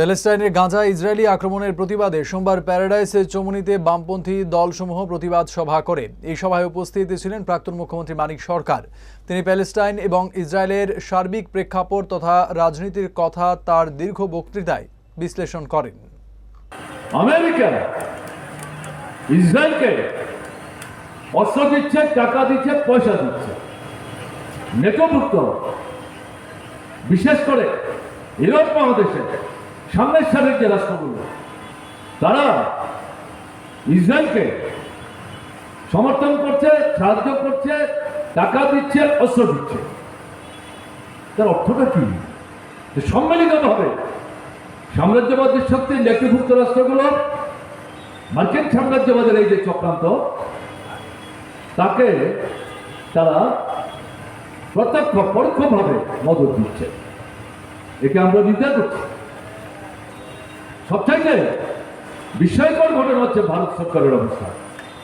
প্যালেস্টাইনের গাঁজা ইসরায়েলি আক্রমণের প্রতিবাদে সোমবার প্যারাডাইসের চমুনিতে বামপন্থী দলসমূহ প্রতিবাদ সভা করে। এই সভায় উপস্থিত ছিলেন প্রাক্তন মুখ্যমন্ত্রী মানিক সরকার। তিনি প্যালেস্টাইন এবং ইসরায়েলের সার্বিক প্রেক্ষাপট তথা রাজনীতির কথা তার দীর্ঘ বক্তৃতায় বিশ্লেষণ করেন। আমেরিকা ইসরায়েলকে অস্ত্র দিচ্ছে, টাকা দিচ্ছে, পয়সা দিচ্ছে। নেটোভুক্ত বিশেষ করে ইউরোপ মহাদেশে সামনের সারের যে রাষ্ট্রগুলো তারা ইসরায়েলকে সমর্থন করছে, সাহায্য করছে, টাকা দিচ্ছে, অস্ত্র দিচ্ছে। তার অর্থটা কি? সম্মিলিতভাবে সাম্রাজ্যবাদী শক্তি নেতৃভুক্ত রাষ্ট্রগুলো, মার্কিন সাম্রাজ্যবাদের এই যে চক্রান্ত, তাকে তারা প্রত্যক্ষ পরোক্ষভাবে মদত দিচ্ছে। একে আমরা নিন্দা করছি। সবচাইতে বিস্ময়কর ঘটনা হচ্ছে ভারত সরকারের অবস্থা।